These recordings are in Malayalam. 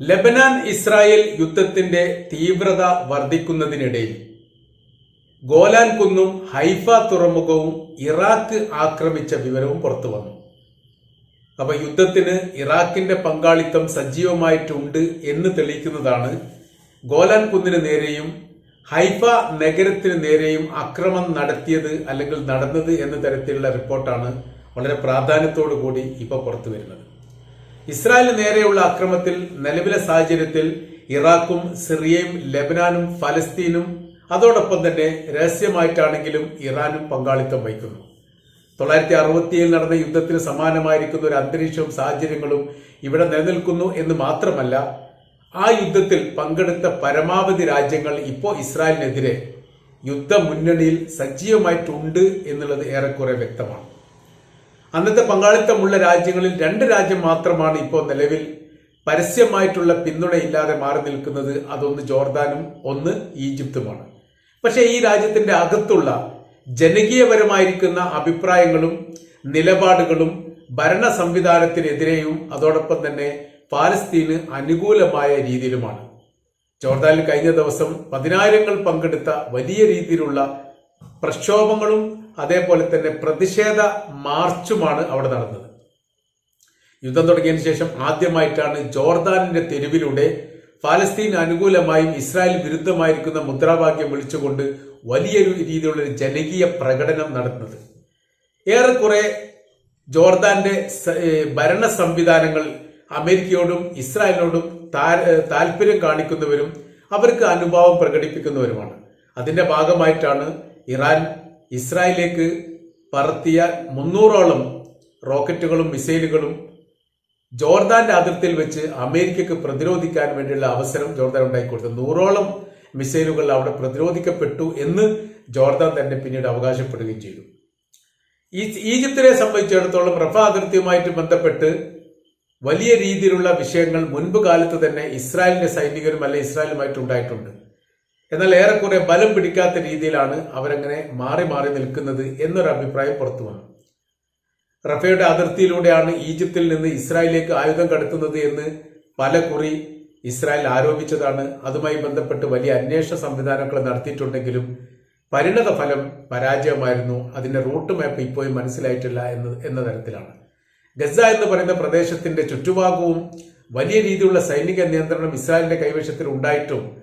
ലബനാൻ ഇസ്രായേൽ യുദ്ധത്തിന്റെ തീവ്രത വർദ്ധിക്കുന്നതിനിടയിൽ ഗോലാൻ കുന്നും ഹൈഫ തുറമുഖവും ഇറാഖ് ആക്രമിച്ച വിവരവും പുറത്തു വന്നു. അപ്പൊ യുദ്ധത്തിന് ഇറാഖിന്റെ പങ്കാളിത്തം സജീവമായിട്ടുണ്ട് എന്ന് തെളിയിക്കുന്നതാണ് ഗോലാൻ കുന്നിന് നേരെയും ഹൈഫ നഗരത്തിന് നേരെയും അക്രമം നടത്തിയത് അല്ലെങ്കിൽ നടന്നത് എന്ന തരത്തിലുള്ള റിപ്പോർട്ടാണ് വളരെ പ്രാധാന്യത്തോടു കൂടി ഇപ്പോൾ പുറത്തു വരുന്നത്. ഇസ്രായേലിന് നേരെയുള്ള അക്രമത്തിൽ നിലവിലെ സാഹചര്യത്തിൽ ഇറാഖും സിറിയയും ലബനാനും ഫലസ്തീനും അതോടൊപ്പം തന്നെ രഹസ്യമായിട്ടാണെങ്കിലും ഇറാനും പങ്കാളിത്തം വഹിക്കുന്നു. തൊള്ളായിരത്തി അറുപത്തിയേഴിൽ നടന്ന യുദ്ധത്തിന് സമാനമായിരിക്കുന്ന ഒരു അന്തരീക്ഷവും സാഹചര്യങ്ങളും ഇവിടെ നിലനിൽക്കുന്നു എന്ന് മാത്രമല്ല ആ യുദ്ധത്തിൽ പങ്കെടുത്ത പരമാവധി രാജ്യങ്ങൾ ഇപ്പോൾ ഇസ്രായേലിനെതിരെ യുദ്ധ മുന്നണിയിൽ സജീവമായിട്ടുണ്ട് എന്നുള്ളത് ഏറെക്കുറെ വ്യക്തമാണ്. അന്നത്തെ പങ്കാളിത്തമുള്ള രാജ്യങ്ങളിൽ രണ്ട് രാജ്യം മാത്രമാണ് ഇപ്പോൾ നിലവിൽ. പരസ്യമായിട്ടുള്ള പിന്തുണയില്ലാതെ മാറി നിൽക്കുന്നത് അതൊന്ന് ജോർദാനും ഒന്ന് ഈജിപ്തുമാണ്. പക്ഷേ ഈ രാജ്യത്തിന്റെ അകത്തുള്ള ജനകീയപരമായിരിക്കുന്ന അഭിപ്രായങ്ങളും നിലപാടുകളും ഭരണ സംവിധാനത്തിനെതിരെയും അതോടൊപ്പം തന്നെ പാലസ്തീന് അനുകൂലമായ രീതിയിലുമാണ്. ജോർദാനിൽ കഴിഞ്ഞ ദിവസം പതിനായിരങ്ങൾ പങ്കെടുത്ത വലിയ രീതിയിലുള്ള പ്രക്ഷോഭങ്ങളും അതേപോലെ തന്നെ പ്രതിഷേധ മാർച്ചുമാണ് അവിടെ നടന്നത്. യുദ്ധം തുടങ്ങിയതിന് ശേഷം ആദ്യമായിട്ടാണ് ജോർദാനിന്റെ തെരുവിലൂടെ ഫലസ്തീൻ അനുകൂലമായും ഇസ്രായേൽ വിരുദ്ധമായിരിക്കുന്ന മുദ്രാവാക്യം വിളിച്ചുകൊണ്ട് വലിയൊരു രീതിയിലുള്ള ഒരു ജനകീയ പ്രകടനം നടത്തുന്നത് ഏറെക്കുറെ ജോർദാന്റെ ഭരണ സംവിധാനങ്ങൾ അമേരിക്കയോടും ഇസ്രായേലിനോടും താല്പര്യം കാണിക്കുന്നവരും അവർക്ക് അനുഭാവം പ്രകടിപ്പിക്കുന്നവരുമാണ്. അതിന്റെ ഭാഗമായിട്ടാണ് ഇറാൻ ഇസ്രായേലിലേക്ക് പറത്തിയ മുന്നൂറോളം റോക്കറ്റുകളും മിസൈലുകളും ജോർദാന്റെ അതിർത്തിയിൽ വെച്ച് അമേരിക്കക്ക് പ്രതിരോധിക്കാൻ വേണ്ടിയുള്ള അവസരം ജോർദാൻ ഉണ്ടായിക്കൊടുത്തു നൂറോളം മിസൈലുകൾ അവിടെ പ്രതിരോധിക്കപ്പെട്ടു എന്ന് ജോർദാൻ തന്നെ പിന്നീട് അവകാശപ്പെടുകയും ചെയ്തു. ഈജിപ്തിനെ സംബന്ധിച്ചിടത്തോളം റഫ അതിർത്തിയുമായിട്ട് ബന്ധപ്പെട്ട് വലിയ രീതിയിലുള്ള വിഷയങ്ങൾ മുൻപ് കാലത്ത് തന്നെ ഇസ്രായേലിന്റെ സൈനികരും അല്ലെ ഇസ്രായേലുമായിട്ട് ഉണ്ടായിട്ടുണ്ട്. എന്നാൽ ഏറെക്കുറെ ബലം പിടിക്കാത്ത രീതിയിലാണ് അവരങ്ങനെ മാറി മാറി നിൽക്കുന്നത് എന്നൊരു അഭിപ്രായം പുറത്തു വന്നു. റഫയുടെ അതിർത്തിയിലൂടെയാണ് ഈജിപ്തിൽ നിന്ന് ഇസ്രായേലിലേക്ക് ആയുധം കടത്തുന്നത് എന്ന് പല കുറി ഇസ്രായേൽ ആരോപിച്ചതാണ്. അതുമായി ബന്ധപ്പെട്ട് വലിയ അന്വേഷണ സംവിധാനങ്ങൾ നടത്തിയിട്ടുണ്ടെങ്കിലും പരിണത ഫലം പരാജയമായിരുന്നു. അതിന്റെ റൂട്ട് മാപ്പ് ഇപ്പോഴും മനസ്സിലായിട്ടില്ല എന്ന് എന്ന തരത്തിലാണ്. ഗസ എന്ന് പറയുന്ന പ്രദേശത്തിന്റെ ചുറ്റുഭാഗവും വലിയ രീതിയിലുള്ള സൈനിക നിയന്ത്രണം ഇസ്രായേലിന്റെ കൈവശത്തിൽ ഉണ്ടായിട്ടും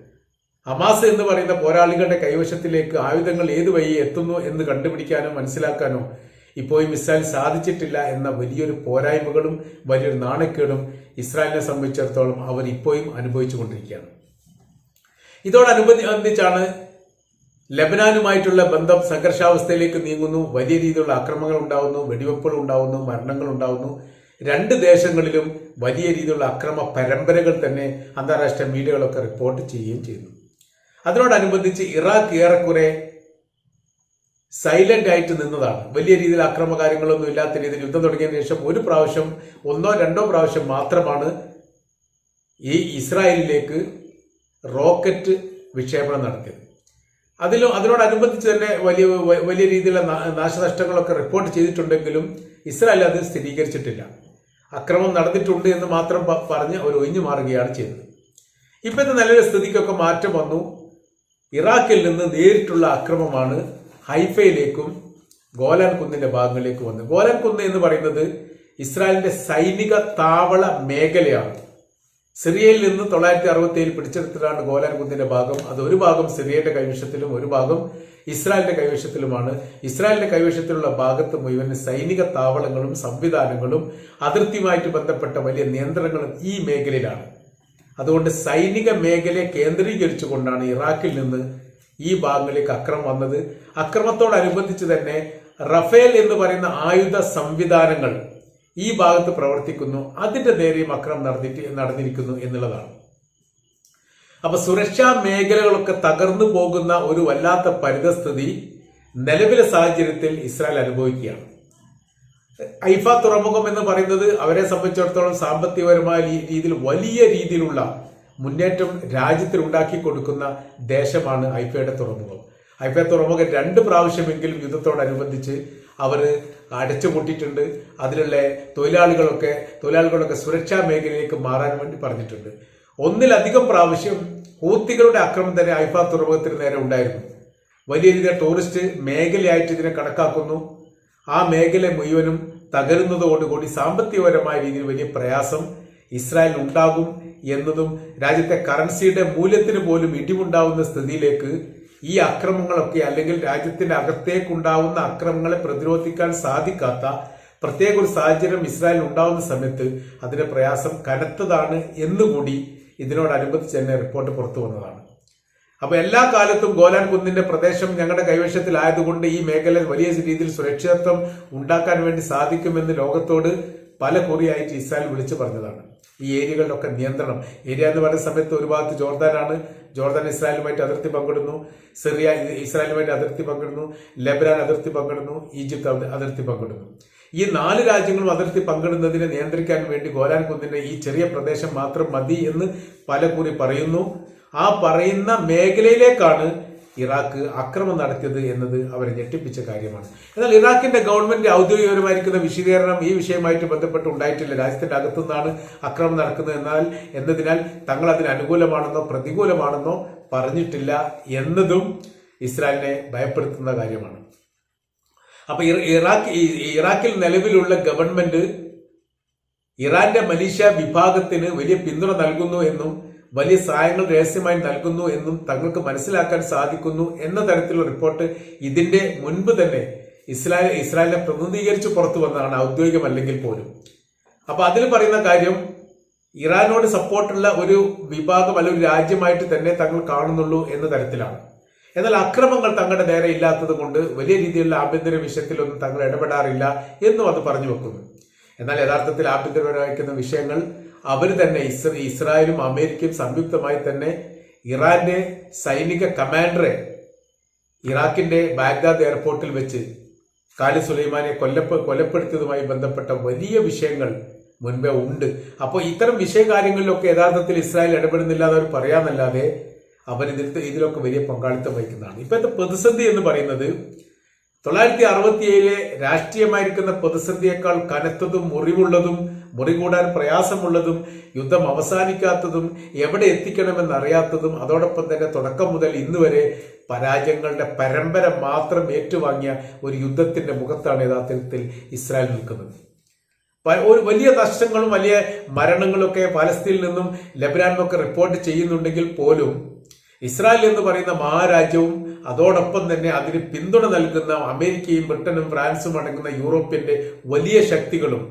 ഹമാസ് എന്ന് പറയുന്ന പോരാളികളുടെ കൈവശത്തിലേക്ക് ആയുധങ്ങൾ ഏത് വഴി എത്തുന്നു എന്ന് കണ്ടുപിടിക്കാനോ മനസ്സിലാക്കാനോ ഇപ്പോഴും ഇസ്രായേൽ സാധിച്ചിട്ടില്ല എന്ന വലിയൊരു പോരായ്മകളും വലിയൊരു നാണക്കേടും ഇസ്രായേലിനെ സംബന്ധിച്ചിടത്തോളം അവർ ഇപ്പോഴും അനുഭവിച്ചുകൊണ്ടിരിക്കുകയാണ് ഇതോടനുബന്ധിച്ചാണ് ലബനാനുമായിട്ടുള്ള ബന്ധം സംഘർഷാവസ്ഥയിലേക്ക് നീങ്ങുന്നു. വലിയ രീതിയിലുള്ള അക്രമങ്ങൾ ഉണ്ടാവുന്നു വെടിവെപ്പുകൾ ഉണ്ടാവുന്നു മരണങ്ങൾ ഉണ്ടാവുന്നു. രണ്ട് ദേശങ്ങളിലും വലിയ രീതിയിലുള്ള അക്രമ പരമ്പരകൾ തന്നെ അന്താരാഷ്ട്ര മീഡിയകളൊക്കെ റിപ്പോർട്ട് ചെയ്യുകയും ചെയ്യുന്നു. അതിനോടനുബന്ധിച്ച് ഇറാഖ് ഏറെക്കുറെ സൈലന്റ് ആയിട്ട് നിന്നതാണ്. വലിയ രീതിയിൽ അക്രമ കാര്യങ്ങളൊന്നും ഇല്ലാത്ത രീതിയിൽ യുദ്ധം തുടങ്ങിയതിനു ശേഷം ഒരു പ്രാവശ്യം ഒന്നോ രണ്ടോ പ്രാവശ്യം മാത്രമാണ് ഈ ഇസ്രായേലിലേക്ക് റോക്കറ്റ് വിക്ഷേപണം നടത്തിയത്. അതിലും അതിനോടനുബന്ധിച്ച് തന്നെ വലിയ വലിയ രീതിയിലുള്ള നാശനഷ്ടങ്ങളൊക്കെ റിപ്പോർട്ട് ചെയ്തിട്ടുണ്ടെങ്കിലും ഇസ്രായേൽ അത് സ്ഥിരീകരിച്ചിട്ടില്ല. അക്രമം നടന്നിട്ടുണ്ട് എന്ന് മാത്രം പറഞ്ഞ് അവർ ഒഴിഞ്ഞു മാറുകയാണ് ചെയ്തത്. ഇപ്പോഴത്തെ നല്ലൊരു സ്ഥിതിക്കൊക്കെ മാറ്റം വന്നു. ഇറാഖിൽ നിന്ന് നേരിട്ടുള്ള അക്രമമാണ് ഹൈഫയിലേക്കും ഗോലാൻ കുന്നിന്റെ ഭാഗങ്ങളിലേക്ക് വന്നത്. ഗോലാൻ കുന്ന് എന്ന് പറയുന്നത് ഇസ്രായേലിന്റെ സൈനിക താവള മേഖലയാണ്. സിറിയയിൽ നിന്ന് തൊള്ളായിരത്തി അറുപത്തി ഏഴിൽ പിടിച്ചെടുത്തതാണ് ഗോലാൻ കുന്നിന്റെ ഭാഗം. അത് ഒരു ഭാഗം സിറിയയുടെ കൈവശത്തിലും ഒരു ഭാഗം ഇസ്രായേലിന്റെ കൈവശത്തിലുമാണ്. ഇസ്രായേലിന്റെ കൈവശത്തിലുള്ള ഭാഗത്ത് മുഴുവൻ സൈനിക താവളങ്ങളും സംവിധാനങ്ങളും അതിർത്തിയുമായിട്ട് ബന്ധപ്പെട്ട വലിയ നിയന്ത്രണങ്ങളും ഈ മേഖലയിലാണ്. അതുകൊണ്ട് സൈനിക മേഖലയെ കേന്ദ്രീകരിച്ചുകൊണ്ടാണ് ഇറാഖിൽ നിന്ന് ഈ ഭാഗങ്ങളിലേക്ക് അക്രമം വന്നത്. അക്രമത്തോടനുബന്ധിച്ച് തന്നെ റഫേൽ എന്ന് പറയുന്ന ആയുധ സംവിധാനങ്ങൾ ഈ ഭാഗത്ത് പ്രവർത്തിക്കുന്നു. അതിന്റെ നേരെയും അക്രമം നടന്നിട്ട് നടന്നിരിക്കുന്നു എന്നുള്ളതാണ്. അപ്പൊ സുരക്ഷാ മേഖലകളൊക്കെ തകർന്നു പോകുന്ന ഒരു വല്ലാത്ത പരിതസ്ഥിതി നിലവിലെ സാഹചര്യത്തിൽ ഇസ്രായേൽ അനുഭവിക്കുകയാണ്. ഐഫ തുറമുഖം എന്ന് പറയുന്നത് അവരെ സംബന്ധിച്ചിടത്തോളം സാമ്പത്തികപരമായ രീതിയിൽ വലിയ രീതിയിലുള്ള മുന്നേറ്റം രാജ്യത്തിൽ ഉണ്ടാക്കി കൊടുക്കുന്ന ദേശമാണ് ഐഫയുടെ തുറമുഖം. ഐഫ തുറമുഖം രണ്ട് പ്രാവശ്യമെങ്കിലും യുദ്ധത്തോടനുബന്ധിച്ച് അവർ അടച്ചുപൂട്ടിയിട്ടുണ്ട്. അതിലുള്ള തൊഴിലാളികളൊക്കെ തൊഴിലാളികളൊക്കെ സുരക്ഷാ മേഖലയിലേക്ക് മാറാൻ വേണ്ടി പറഞ്ഞിട്ടുണ്ട്. ഒന്നിലധികം പ്രാവശ്യം ഹൂത്തികളുടെ ആക്രമണം തന്നെ ഐഫ തുറമുഖത്തിന് നേരെ ഉണ്ടായിരുന്നു. വലിയ രീതിയിൽ ടൂറിസ്റ്റ് മേഖലയായിട്ട് ഇതിനെ കണക്കാക്കുന്നു. ആ മേഖല മുഴുവനും തകരുന്നതോടുകൂടി സാമ്പത്തികപരമായ രീതിയിൽ വലിയ പ്രയാസം ഇസ്രായേൽ ഉണ്ടാകും എന്നതും രാജ്യത്തെ കറൻസിയുടെ മൂല്യത്തിന് പോലും ഇടിവുണ്ടാവുന്ന സ്ഥിതിയിലേക്ക് ഈ അക്രമങ്ങളൊക്കെ അല്ലെങ്കിൽ രാജ്യത്തിന്റെ അകത്തേക്കുണ്ടാവുന്ന അക്രമങ്ങളെ പ്രതിരോധിക്കാൻ സാധിക്കാത്ത പ്രത്യേക ഒരു സാഹചര്യം ഇസ്രായേൽ ഉണ്ടാവുന്ന സമയത്ത് അതിന്റെ പ്രയാസം കനത്തതാണ് എന്നുകൂടി ഇതിനോടനുബന്ധിച്ച് തന്നെ റിപ്പോർട്ട് പുറത്തു വന്നതാണ്. അപ്പൊ എല്ലാ കാലത്തും ഗോലാൻ കുന്നിന്റെ പ്രദേശം ഞങ്ങളുടെ കൈവശത്തിലായതുകൊണ്ട് ഈ മേഖല വലിയ രീതിയിൽ സുരക്ഷിതത്വം ഉണ്ടാക്കാൻ വേണ്ടി സാധിക്കുമെന്ന് ലോകത്തോട് പല കുറിയായിട്ട് ഇസ്രായേൽ വിളിച്ചു പറഞ്ഞതാണ്. ഈ ഏരിയകളിലൊക്കെ നിയന്ത്രണം. ഏരിയ എന്ന് പറയുന്ന സമയത്ത് ഒരു ഭാഗത്ത് ജോർദാനാണ്. ജോർദാൻ ഇസ്രായേലുമായിട്ട് അതിർത്തി പങ്കിടുന്നു. സിറിയ ഇസ്രായേലുമായിട്ട് അതിർത്തി പങ്കിടുന്നു. ലെബനാൻ അതിർത്തി പങ്കിടുന്നു. ഈജിപ്ത് അതിർത്തി പങ്കിടുന്നു. ഈ നാല് രാജ്യങ്ങളും അതിർത്തി പങ്കിടുന്നതിനെ നിയന്ത്രിക്കാൻ വേണ്ടി ഗോലാൻ കുന്നിന്റെ ഈ ചെറിയ പ്രദേശം മാത്രം മതി എന്ന് പല കുറി പറയുന്നു. ആ പറയുന്ന മേഖലയിലേക്കാണ് ഇറാഖ് അക്രമം നടത്തിയത് എന്നത് അവരെ ഞെട്ടിപ്പിച്ച കാര്യമാണ്. എന്നാൽ ഇറാഖിന്റെ ഗവൺമെന്റ് ഔദ്യോഗികപരമായിരിക്കുന്ന വിശദീകരണം ഈ വിഷയമായിട്ട് ബന്ധപ്പെട്ട് ഉണ്ടായിട്ടില്ല. രാജ്യത്തിന്റെ അകത്തുനിന്നാണ് അക്രമം നടക്കുന്നത് എന്നാൽ എന്നതിനാൽ തങ്ങൾ അതിന് അനുകൂലമാണെന്നോ പ്രതികൂലമാണെന്നോ പറഞ്ഞിട്ടില്ല എന്നതും ഇസ്രായേലിനെ ഭയപ്പെടുത്തുന്ന കാര്യമാണ്. അപ്പൊ ഇറാഖ് ഇറാഖിൽ നിലവിലുള്ള ഗവൺമെന്റ് ഇറാന്റെ മലീഷ്യ വിഭാഗത്തിന് വലിയ പിന്തുണ നൽകുന്നു എന്നും വലിയ സഹായങ്ങൾ രഹസ്യമായി നൽകുന്നു എന്നും തങ്ങൾക്ക് മനസ്സിലാക്കാൻ സാധിക്കുന്നു എന്ന തരത്തിലുള്ള റിപ്പോർട്ട് ഇതിന്റെ മുൻപ് തന്നെ ഇസ്രായേൽ ഇസ്രായേലിനെ പ്രതിനിധീകരിച്ച് പുറത്തു വന്നതാണ്. ഔദ്യോഗികമല്ലെങ്കിൽ പോലും. അപ്പൊ അതിൽ പറയുന്ന കാര്യം ഇറാനോട് സപ്പോർട്ടുള്ള ഒരു വിഭാഗം അല്ലെങ്കിൽ ഒരു രാജ്യമായിട്ട് തന്നെ തങ്ങൾ കാണുന്നുള്ളൂ എന്ന തരത്തിലാണ്. എന്നാൽ അക്രമങ്ങൾ തങ്ങളുടെ നേരെ ഇല്ലാത്തത് കൊണ്ട് വലിയ രീതിയിലുള്ള ആഭ്യന്തര വിഷയത്തിലൊന്നും തങ്ങൾ ഇടപെടാറില്ല എന്നും അത് പറഞ്ഞു വെക്കുന്നു. എന്നാൽ യഥാർത്ഥത്തിൽ ആഭ്യന്തരപരമായിരിക്കുന്ന വിഷയങ്ങൾ അവർ തന്നെ ഇസ്ര ഇസ്രായേലും അമേരിക്കയും സംയുക്തമായി തന്നെ ഇറാന്റെ സൈനിക കമാൻഡറെ ഇറാഖിന്റെ ബാഗ്ദാദ് എയർപോർട്ടിൽ വെച്ച് കാലി സുലൈമാനെ കൊല്ലപ്പെ കൊലപ്പെടുത്തിയതുമായി ബന്ധപ്പെട്ട വലിയ വിഷയങ്ങൾ മുൻപേ ഉണ്ട്. അപ്പോൾ ഇത്തരം വിഷയകാര്യങ്ങളിലൊക്കെ യഥാർത്ഥത്തിൽ ഇസ്രായേൽ ഇടപെടുന്നില്ല എന്ന് അവർ പറയാന്നല്ലാതെ അവർ ഇതിൽ ഇതിലൊക്കെ വലിയ പങ്കാളിത്തം വഹിക്കുന്നതാണ്. ഇപ്പോഴത്തെ പ്രതിസന്ധി എന്ന് പറയുന്നത് തൊള്ളായിരത്തി അറുപത്തിയേഴിലെ രാഷ്ട്രീയമായിരിക്കുന്ന പ്രതിസന്ധിയേക്കാൾ കനത്തതും മുറിവുള്ളതും മുറികൂടാൻ പ്രയാസമുള്ളതും യുദ്ധം അവസാനിക്കാത്തതും എവിടെ എത്തിക്കണമെന്ന് അറിയാത്തതും അതോടൊപ്പം തന്നെ തുടക്കം മുതൽ ഇന്ന് വരെ പരാജയങ്ങളുടെ പരമ്പര മാത്രം ഏറ്റുവാങ്ങിയ ഒരു യുദ്ധത്തിന്റെ മുഖത്താണ് യഥാർത്ഥത്തിൽ ഇസ്രായേൽ നിൽക്കുന്നത്. ഒരു വലിയ നഷ്ടങ്ങളും വലിയ മരണങ്ങളൊക്കെ പാലസ്തീനിൽ നിന്നും ലബനാനിൽ നിന്നൊക്കെ റിപ്പോർട്ട് ചെയ്യുന്നുണ്ടെങ്കിൽ പോലും ഇസ്രായേൽ എന്ന് പറയുന്ന മഹാരാജ്യവും അതോടൊപ്പം തന്നെ അതിന് പിന്തുണ നൽകുന്ന അമേരിക്കയും ബ്രിട്ടനും ഫ്രാൻസും അടങ്ങുന്ന യൂറോപ്യന്റെ വലിയ ശക്തികളും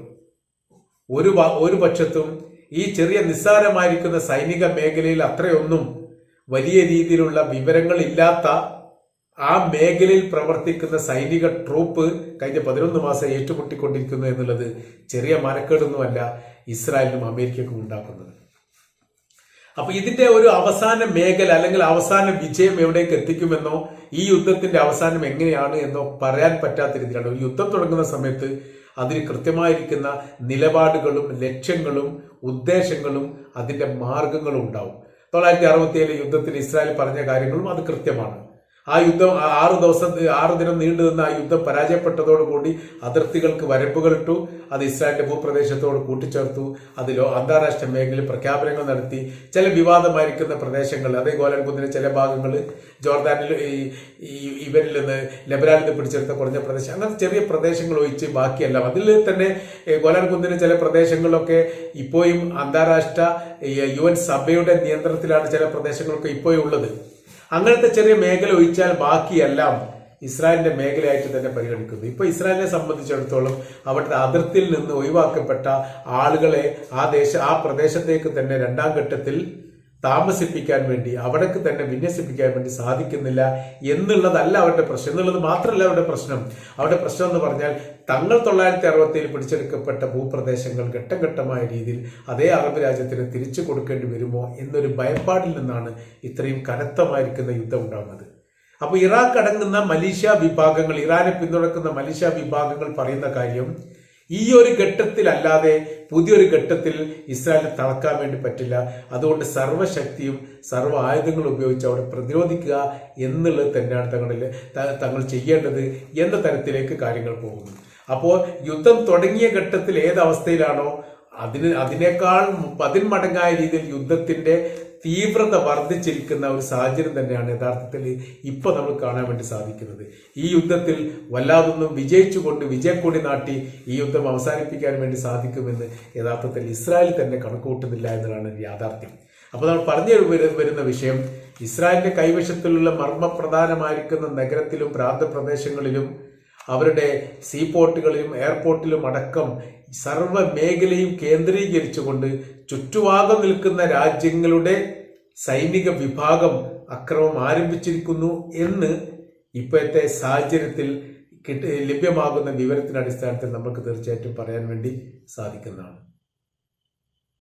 ഒരു ഒരു പക്ഷത്തും ഈ ചെറിയ നിസ്സാരമായിരിക്കുന്ന സൈനിക മേഖലയിൽ അത്രയൊന്നും വലിയ രീതിയിലുള്ള വിവരങ്ങൾ ഇല്ലാത്ത ആ മേഖലയിൽ പ്രവർത്തിക്കുന്ന സൈനിക ട്രൂപ്പ് കഴിഞ്ഞ പതിനൊന്ന് മാസം ഏറ്റുമുട്ടിക്കൊണ്ടിരിക്കുന്നു എന്നുള്ളത് ചെറിയ മനക്കേടൊന്നുമല്ല ഇസ്രായേലിനും അമേരിക്കക്കും ഉണ്ടാക്കുന്നത്. അപ്പൊ ഇതിന്റെ ഒരു അവസാന മേഖല അല്ലെങ്കിൽ അവസാന വിജയം എവിടേക്ക് എത്തിക്കുമെന്നോ ഈ യുദ്ധത്തിന്റെ അവസാനം എങ്ങനെയാണ് എന്നോ പറയാൻ പറ്റാത്ത രീതിയിലാണ്. യുദ്ധം തുടങ്ങുന്ന സമയത്ത് അതിന് കൃത്യമായിരിക്കുന്ന നിലപാടുകളും ലക്ഷ്യങ്ങളും ഉദ്ദേശങ്ങളും അതിന്റെ മാർഗങ്ങളും ഉണ്ടാവും. തൊള്ളായിരത്തി അറുപത്തിയേഴ് യുദ്ധത്തിൽ ഇസ്രായേൽ പറഞ്ഞ കാര്യങ്ങളും അത് കൃത്യമാണ്. ആ യുദ്ധം ആറ് ദിവസം ആറ് ദിനം നീണ്ടു നിന്ന ആ യുദ്ധം പരാജയപ്പെട്ടതോടുകൂടി അതിർത്തികൾക്ക് വരമ്പുകളിട്ടു അത് ഇസ്രായേലിന്റെ ഭൂപ്രദേശത്തോട് കൂട്ടിച്ചേർത്തു. അതിലോ അന്താരാഷ്ട്ര മേഖലയിൽ പ്രഖ്യാപനങ്ങൾ നടത്തി. ചില വിവാദമായിരിക്കുന്ന പ്രദേശങ്ങൾ അതേ ഗോലൻ ചില ഭാഗങ്ങൾ ജോർദാനിൽ ഈ ഇവരിൽ നിന്ന് ലബനാനിൽ നിന്ന് പിടിച്ചെടുത്ത കുറഞ്ഞ പ്രദേശം. അങ്ങനത്തെ ചെറിയ പ്രദേശങ്ങൾ ഒഴിച്ച് ബാക്കിയെല്ലാം. അതിൽ തന്നെ ഗോലൻ ചില പ്രദേശങ്ങളിലൊക്കെ ഇപ്പോഴും അന്താരാഷ്ട്ര യു എൻ സഭയുടെ നിയന്ത്രണത്തിലാണ് ചില പ്രദേശങ്ങളൊക്കെ ഇപ്പോഴും ഉള്ളത്. അങ്ങനത്തെ ചെറിയ മേഖല ഒഴിച്ചാൽ ബാക്കിയെല്ലാം ഇസ്രായേലിന്റെ മേഖലയായിട്ട് തന്നെ പരിഗണിക്കുന്നു. ഇപ്പൊ ഇസ്രായേലിനെ സംബന്ധിച്ചിടത്തോളം അവരുടെ അതിർത്തിയിൽ നിന്ന് ഒഴിവാക്കപ്പെട്ട ആളുകളെ ആ ദേശ ആ പ്രദേശത്തേക്ക് തന്നെ രണ്ടാം ഘട്ടത്തിൽ താമസിപ്പിക്കാൻ വേണ്ടി അവിടേക്ക് തന്നെ വിന്യസിപ്പിക്കാൻ വേണ്ടി സാധിക്കുന്നില്ല എന്നുള്ളതല്ല അവരുടെ പ്രശ്നം. എന്നുള്ളത് മാത്രമല്ല അവരുടെ പ്രശ്നം. അവരുടെ പ്രശ്നം എന്ന് പറഞ്ഞാൽ തങ്ങൾ തൊള്ളായിരത്തി അറുപത്തിയിൽ പിടിച്ചെടുക്കപ്പെട്ട ഭൂപ്രദേശങ്ങൾ ഘട്ടം ഘട്ടമായ രീതിയിൽ അതേ അറബ് രാജ്യത്തിന് തിരിച്ചു കൊടുക്കേണ്ടി വരുമോ എന്നൊരു ഭയപ്പാടിൽ നിന്നാണ് ഇത്രയും കനത്തമായിരിക്കുന്ന യുദ്ധം ഉണ്ടാകുന്നത് അപ്പൊ ഇറാഖ് അടങ്ങുന്ന മലീഷ്യ വിഭാഗങ്ങൾ ഇറാനെ പിന്തുണക്കുന്ന മലീഷ്യ വിഭാഗങ്ങൾ പറയുന്ന കാര്യം ഈ ഒരു ഘട്ടത്തിലല്ലാതെ പുതിയൊരു ഘട്ടത്തിൽ ഇസ്രായേലിനെ തളക്കാൻ വേണ്ടി പറ്റില്ല. അതുകൊണ്ട് സർവശക്തിയും സർവ ആയുധങ്ങളും ഉപയോഗിച്ച് അവിടെ പ്രതിരോധിക്കുക എന്നുള്ളത് തന്നെയാണ് തങ്ങളിൽ തങ്ങൾ ചെയ്യേണ്ടത് എന്ന തരത്തിലേക്ക് കാര്യങ്ങൾ പോകുന്നു. അപ്പോൾ യുദ്ധം തുടങ്ങിയ ഘട്ടത്തിൽ ഏത് അവസ്ഥയിലാണോ അതിന് അതിനേക്കാൾ പതിന്മടങ്ങായ രീതിയിൽ യുദ്ധത്തിന്റെ തീവ്രത വർദ്ധിച്ചിരിക്കുന്ന ഒരു സാഹചര്യം തന്നെയാണ് യഥാർത്ഥത്തിൽ ഇപ്പോൾ നമ്മൾ കാണാൻ വേണ്ടി സാധിക്കുന്നത്. ഈ യുദ്ധത്തിൽ വല്ലാതൊന്നും വിജയിച്ചുകൊണ്ട് വിജയക്കൊടി നാട്ടി ഈ യുദ്ധം അവസാനിപ്പിക്കാൻ വേണ്ടി സാധിക്കുമെന്ന് യഥാർത്ഥത്തിൽ ഇസ്രായേൽ തന്നെ കണക്കുകൂട്ടുന്നില്ല എന്നതാണ് യാഥാർത്ഥ്യം. അപ്പോൾ നമ്മൾ പറഞ്ഞു വരുന്ന വിഷയം ഇസ്രായേലിന്റെ കൈവശത്തിലുള്ള മർമ്മപ്രധാനമായിരിക്കുന്ന നഗരത്തിലും പ്രാന്തപ്രദേശങ്ങളിലും അവരുടെ സീപോർട്ടുകളിലും എയർപോർട്ടിലും അടക്കം സർവ മേഖലയും കേന്ദ്രീകരിച്ചുകൊണ്ട് ചുറ്റുഭാഗം നിൽക്കുന്ന രാജ്യങ്ങളുടെ സൈനിക വിഭാഗം അക്രമം ആരംഭിച്ചിരിക്കുന്നു എന്ന് ഇപ്പോഴത്തെ സാഹചര്യത്തിൽ ലഭ്യമാകുന്ന വിവരത്തിന്റെ അടിസ്ഥാനത്തിൽ നമുക്ക് തീർച്ചയായിട്ടും പറയാൻ വേണ്ടി സാധിക്കുന്നതാണ്.